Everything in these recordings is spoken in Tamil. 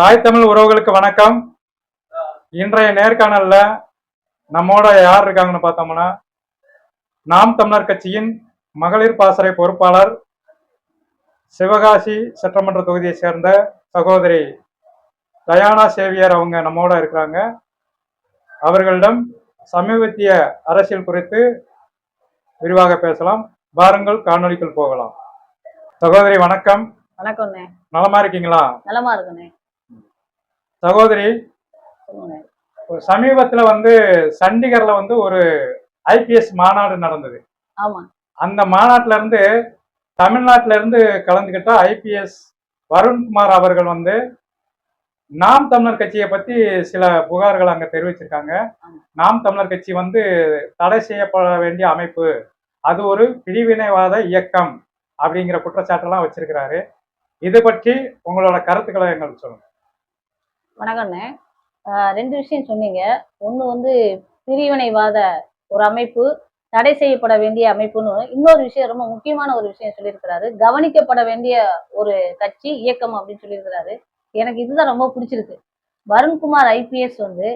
தாய் தமிழ் உறவுகளுக்கு வணக்கம். இன்றைய நேர்காணல்ல நம்மோட யார் இருக்காங்கன்னு பார்த்தோம்னா நாம் தமிழர் கட்சியின் மகளிர் பாசறை பொறுப்பாளர் சிவகாசி சட்டமன்ற தொகுதியை சேர்ந்த சகோதரி தயானா சேவியர் அவங்க நம்மோட இருக்கிறாங்க. அவர்களிடம் சமீபத்திய அரசியல் குறித்து விரிவாக பேசலாம். வாருங்கள் காணொளிக்குள் போகலாம். சகோதரி வணக்கம். வணக்கம்ண்ணே. நலமா இருக்கீங்களா? நலமா இருக்குண்ணே. சகோதரி சமீபத்துல வந்து சண்டிகர்ல வந்து ஒரு ஐபிஎஸ் மாநாடு நடந்தது. அந்த மாநாட்டுல இருந்து தமிழ்நாட்டுல இருந்து கலந்துகிட்ட ஐபிஎஸ் வருண்குமார் அவர்கள் வந்து நாம் தமிழர் கட்சியை பத்தி சில புகார்கள் அங்க தெரிவிச்சிருக்காங்க. நாம் தமிழர் கட்சி வந்து தடை செய்யப்பட வேண்டிய அமைப்பு. அது ஒரு பிரிவினைவாத இயக்கம் அப்படிங்கிற குற்றச்சாட்டெல்லாம் வச்சிருக்கிறாரு. இது பற்றி உங்களோட கருத்துக்களை எங்களுக்கு சொல்லுங்க. வணக்கண்ணே ஆஹ் ரெண்டு விஷயம் சொன்னீங்க. ஒன்று வந்து பிரிவினைவாத ஒரு அமைப்பு தடை செய்யப்பட வேண்டிய அமைப்புன்னு. இன்னொரு விஷயம் ரொம்ப முக்கியமான ஒரு விஷயம் சொல்லியிருக்கிறாரு. கவனிக்கப்பட வேண்டிய ஒரு கட்சி இயக்கம் அப்படின்னு சொல்லியிருக்கிறாரு. எனக்கு இதுதான் ரொம்ப பிடிச்சிருக்கு. வருண்குமார் ஐபிஎஸ் வந்து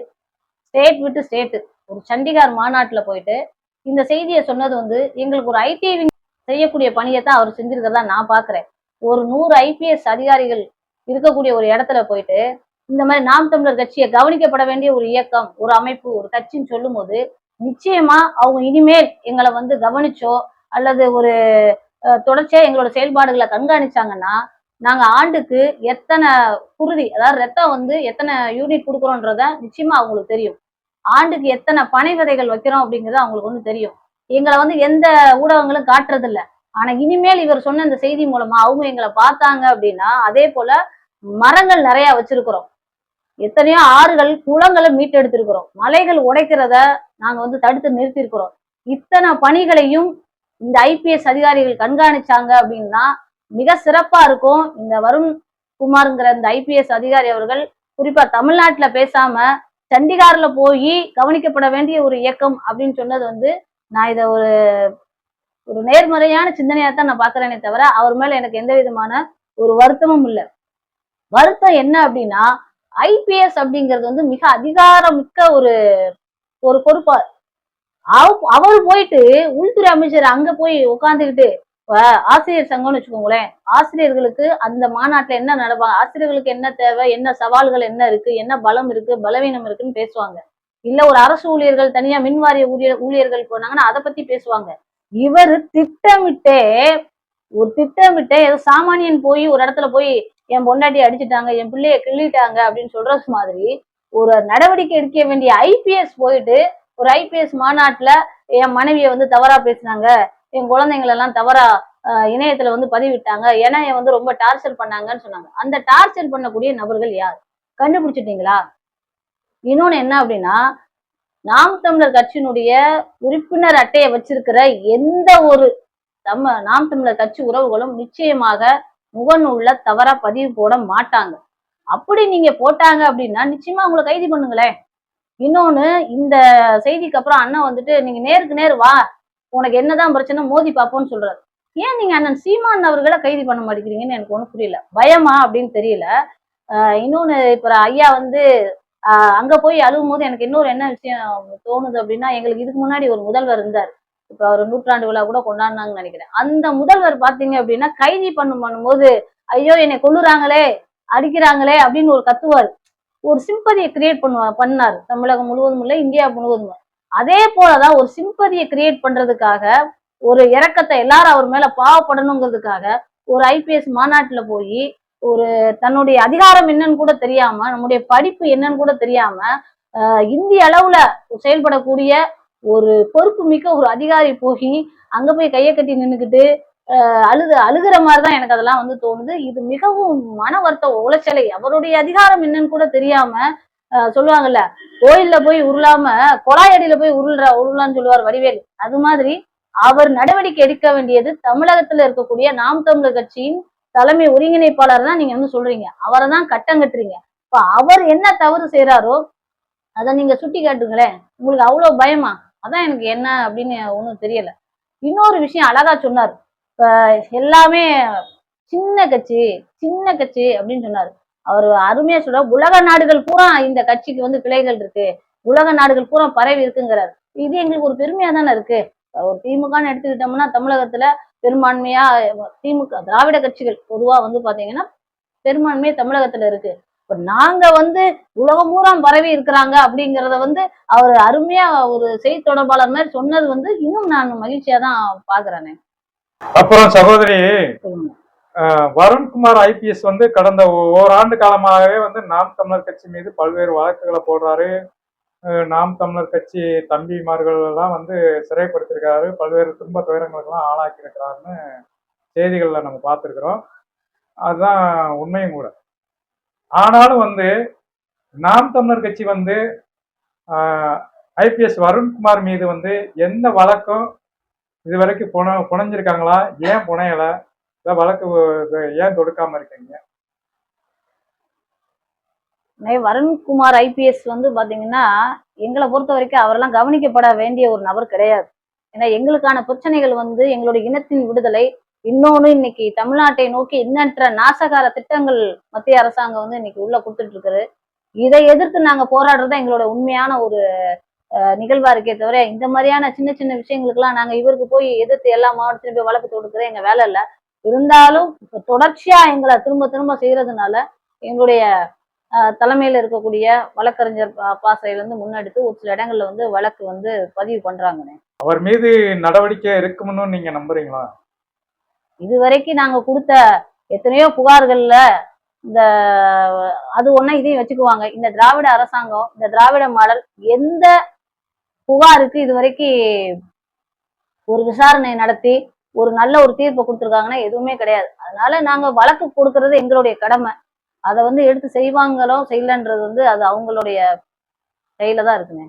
ஸ்டேட் விட்டு ஸ்டேட்டு ஒரு சண்டிகார் மாநாட்டில் போயிட்டு இந்த செய்தியை சொன்னது வந்து எங்களுக்கு ஒரு ஐடி செய்யக்கூடிய பணியை தான் அவர் செஞ்சிருக்கிறதா நான் பார்க்குறேன் ஒரு நூறு ஐபிஎஸ் அதிகாரிகள் இருக்கக்கூடிய ஒரு இடத்துல போயிட்டு இந்த மாதிரி நாம் தமிழர் கட்சியை கவனிக்கப்பட வேண்டிய ஒரு இயக்கம் ஒரு அமைப்பு ஒரு கட்சின்னு சொல்லும்போது நிச்சயமா அவங்க இனிமேல் எங்களை வந்து கவனிச்சோ அல்லது ஒரு தொடர்ச்சியா எங்களோட செயல்பாடுகளை கண்காணிச்சாங்கன்னா நாங்க ஆண்டுக்கு எத்தனை குருதி அதாவது ரத்தம் வந்து எத்தனை யூனிட் கொடுக்குறோன்றத நிச்சயமா அவங்களுக்கு தெரியும். ஆண்டுக்கு எத்தனை பனை விதைகள் வைக்கிறோம் அப்படிங்கிறது அவங்களுக்கு வந்து தெரியும். எங்களை வந்து எந்த ஊடகங்களும் காட்டுறது இல்லை ஆனா இனிமேல் இவர் சொன்ன இந்த செய்தி மூலமா அவங்க எங்களை பார்த்தாங்க அப்படின்னா அதே போல மரங்கள் நிறைய வச்சிருக்கிறோம். எத்தனையோ ஆறுகள் குளங்களை மீட்டெடுத்திருக்கிறோம். மலைகள் உடைக்கிறத நாங்க வந்து தடுத்து நிறுத்தியிருக்கிறோம். இத்தனை பணிகளையும் இந்த ஐபிஎஸ் அதிகாரிகள் கண்காணிச்சாங்க அப்படின்னா மிக சிறப்பா இருக்கும். இந்த வருண் குமார்ங்கிற இந்த ஐபிஎஸ் அதிகாரி அவர்கள் குறிப்பா தமிழ்நாட்டுல பேசாம சண்டிகார்ல போய் கவனிக்கப்பட வேண்டிய ஒரு இயக்கம் அப்படின்னு சொன்னது வந்து நான் இதை ஒரு ஒரு நேர்மறையான சிந்தனையா தான் நான் பாக்குறேனே தவிர அவர் மேல எனக்கு எந்த விதமான ஒரு வருத்தமும் இல்லை. வருத்தம் என்ன அப்படின்னா ஐபிஎஸ் அப்படிங்கிறது வந்து மிக அதிகாரமிக்க ஒரு ஒரு பொறுப்பா. அவ- அவர் போயிட்டு உள்துறை அமைச்சர் அங்க போய் உட்காந்துக்கிட்டு ஆசிரியர் சங்கம்னு வச்சுக்கோங்களேன் ஆசிரியர்களுக்கு அந்த மாநாட்டுல என்ன நடப்பாங்க ஆசிரியர்களுக்கு என்ன தேவை என்ன சவால்கள் என்ன இருக்கு என்ன பலம் இருக்கு பலவீனம் இருக்குன்னு பேசுவாங்க. இல்ல ஒரு அரசு ஊழியர்கள் தனியா மின்வாரிய ஊழியர் ஊழியர்கள் போனாங்கன்னா அதை பத்தி பேசுவாங்க. இவர் திட்டமிட்டே ஒரு திட்டமிட்டே ஏதோ சாமானியன் போய் ஒரு இடத்துல போய் என் பொண்டாட்டி அடிச்சுட்டாங்க என் பிள்ளைய கிள்ளிட்டாங்க அப்படின்னு சொல்ற மாதிரி ஒரு நடவடிக்கை எடுக்க வேண்டிய ஐபிஎஸ் போயிட்டு ஒரு ஐபிஎஸ் மாநாட்டுல என் மனைவியை வந்து தவறா பேசினாங்க. என் குழந்தைங்களெல்லாம் தவறா இணையத்துல வந்து பதிவிட்டாங்க. ஏன்னா என் வந்து ரொம்ப டார்ச்சர் பண்ணாங்கன்னு சொன்னாங்க. அந்த டார்ச்சர் பண்ணக்கூடிய நபர்கள் யார்? கண்டுபிடிச்சிட்டீங்களா? இன்னொன்னு என்ன அப்படின்னா நாம் தமிழர் கட்சியினுடைய உறுப்பினர் அட்டையை வச்சிருக்கிற எந்த ஒரு நம்ம நாம் தமிழர் கட்சி உறவுகளும் நிச்சயமாக முகநூல்ல தவறா பதிவு போட மாட்டாங்க. அப்படி நீங்க போட்டாங்க அப்படின்னா நிச்சயமா உங்களை கைது பண்ணுங்களேன். இன்னொன்னு இந்த செய்திக்கு அப்புறம் அண்ணன் வந்துட்டு நீங்க நேருக்கு நேர் வா உனக்கு என்னதான் பிரச்சனை மோதி பார்ப்போம்னு சொல்றாரு. ஏன் நீங்க அண்ணன் சீமான் அவர்களை கைது பண்ண மாட்டேங்கிறீங்கன்னு எனக்கு ஒன்றும் புரியல. பயமா அப்படின்னு தெரியல. இன்னொன்னு இப்ப ஐயா வந்து அங்க போய் அழுகும் போது எனக்கு இன்னொரு என்ன விஷயம் தோணுது அப்படின்னா எங்களுக்கு இதுக்கு முன்னாடி ஒரு முதல்வர் இருந்தார். இப்ப அவர் நூற்றாண்டு விழா கூட கொண்டாடினாங்கன்னு நினைக்கிறேன். அந்த முதல்வர் பாத்தீங்க அப்படின்னா கைதி பண்ணும் பண்ணும்போது ஐயோ என்னை கொல்லுறாங்களே அடிக்கிறாங்களே அப்படின்னு ஒரு கத்துவார். ஒரு சிம்பதியை கிரியேட் பண்ணுவா பண்ணாரு. தமிழகம் முழுவதும் இல்லை இந்தியா முழுவதும் அதே போலதான் ஒரு சிம்பதியை கிரியேட் பண்றதுக்காக ஒரு இறக்கத்தை எல்லாரும் அவர் மேல பாவப்படணுங்கிறதுக்காக ஒரு ஐபிஎஸ் மாநாட்டுல போய் ஒரு தன்னுடைய அதிகாரம் என்னன்னு கூட தெரியாம நம்முடைய படிப்பு என்னன்னு கூட தெரியாம இந்திய அளவுல செயல்படக்கூடிய ஒரு பொறுப்பு மிக்க ஒரு அதிகாரி போய் அங்க போய் கையை கட்டி நின்னுக்கிட்டு அழுது அழுகிற மாதிரிதான் எனக்கு அதெல்லாம் வந்து தோணுது. இது மிகவும் மன வருத்த உளைச்சலை. அவருடைய அதிகாரம் என்னன்னு கூட தெரியாம ஆஹ் சொல்லுவாங்கல்ல கோயில்ல போய் உருளாம கொலாயடியில போய் உருள்ற உருளான்னு சொல்லுவார் வடிவேல். அது மாதிரி அவர் நடவடிக்கை எடுக்க வேண்டியது தமிழகத்துல இருக்கக்கூடிய நாம் தமிழர் கட்சியின் தலைமை ஒருங்கிணைப்பாளர் தான் நீங்க வந்து சொல்றீங்க. அவரை தான் கட்டம் கட்டுறீங்க. இப்ப அவர் என்ன தவறு செய்யறாரோ அதை நீங்க சுட்டி காட்டுங்களேன். உங்களுக்கு அவ்வளவு பயமா? அதான் எனக்கு என்ன அப்படின்னு ஒன்றும் தெரியல. இன்னொரு விஷயம் அழகா சொன்னார். இப்போ எல்லாமே சின்ன கட்சி சின்ன கட்சி அப்படின்னு சொன்னார். அவர் அருமையா சொல்ற உலக நாடுகள் பூரா இந்த கட்சிக்கு வந்து கிளைகள் இருக்கு. உலக நாடுகள் பூரா பரவி இருக்குங்கிறார். இது எங்களுக்கு ஒரு பெருமையா தானே இருக்கு. ஒரு திமுகன்னு எடுத்துக்கிட்டோம்னா தமிழகத்துல பெரும்பான்மையா திமுக திராவிட கட்சிகள் பொதுவா வந்து பாத்தீங்கன்னா பெரும்பான்மையே தமிழகத்துல இருக்கு. இப்ப நாங்க வந்து உலகம் பூரா பரவி இருக்கிறாங்க அப்படிங்கறத வந்து அவர் அருமையா ஒரு செய்தி தொடர்பாளர் மாதிரி சொன்னது வந்து இன்னும் நான் மகிழ்ச்சியா தான் பாக்குறேனே. அப்புறம் சகோதரி வருண்குமார் ஐபிஎஸ் வந்து கடந்த ஓராண்டு காலமாகவே வந்து நாம் தமிழர் கட்சி மீது பல்வேறு வழக்குகளை போடுறாரு. நாம் தமிழர் கட்சி தம்பிமார்கள் எல்லாம் வந்து சிறைப்படுத்திருக்காரு பல்வேறு துன்ப துயரங்களுக்கெல்லாம் ஆளாக்கி இருக்கிறாருன்னு செய்திகளில் நம்ம பார்த்துருக்குறோம். அதுதான் உண்மையும் கூட. ஆனாலும் வந்து நாம் தமிழர் கட்சி வந்து ஐபிஎஸ் வருண்குமார் மீது வந்து எந்த வழக்கும் இது வரைக்கும் புன புனைஞ்சிருக்காங்களா? ஏன் புனையலை? இல்லை வழக்கு ஏன் தொடுக்காம இருக்கீங்க? வருண்குமார் ஐபிஎஸ் வந்து பாத்தீங்கன்னா எங்களை பொறுத்த வரைக்கும் அவரெல்லாம் கவனிக்கப்பட வேண்டிய ஒரு நபர் கிடையாது. ஏன்னா எங்களுக்கான பிரச்சனைகள் வந்து எங்களுடைய இனத்தின் விடுதலை இன்னொன்னு இன்னைக்கு தமிழ்நாட்டை நோக்கி எண்ணற்ற நாசகார திட்டங்கள் மத்திய அரசாங்கம் வந்து இன்னைக்கு உள்ள கொடுத்துட்டு இருக்குது இதை எதிர்த்து நாங்க போராடுறது எங்களோட உண்மையான ஒரு அஹ், நிகழ்வா இருக்கே தவிர இந்த மாதிரியான சின்ன சின்ன விஷயங்களுக்கெல்லாம் நாங்க இவருக்கு போய் எதிர்த்து எல்லா மாவட்டத்திலும் போய் வழக்கு தொடுக்கிறது எங்க வேலை இல்லை. இருந்தாலும் தொடர்ச்சியா எங்களை திரும்ப திரும்ப செய்யறதுனால எங்களுடைய ஆஹ் தலைமையில இருக்கக்கூடிய வழக்கறிஞர் பாசையில இருந்து முன்னெடுத்து ஒரு சில இடங்கள்ல வந்து வழக்கு வந்து பதிவு பண்றாங்கண்ணே. அவர் மீது நடவடிக்கை இருக்கும்னு நீங்க நம்புறீங்களா? இது வரைக்கும் நாங்க கொடுத்த எத்தனையோ புகார்கள்ல இந்த அது ஒண்ணா இதையும் வச்சுக்குவாங்க. இந்த திராவிட அரசாங்கம் இந்த திராவிட மாடல் எந்த புகாருக்கு இது வரைக்கும் ஒரு விசாரணை நடத்தி ஒரு நல்ல ஒரு தீர்ப்பை கொடுத்துருக்காங்கன்னா எதுவுமே கிடையாது. அதனால நாங்க வழக்கு கொடுக்கறது எங்களுடைய கடமை. அதை வந்து எடுத்து செய்வாங்களோ செய்யலன்றது வந்து அது அவங்களுடைய கையில தான் இருக்குங்க.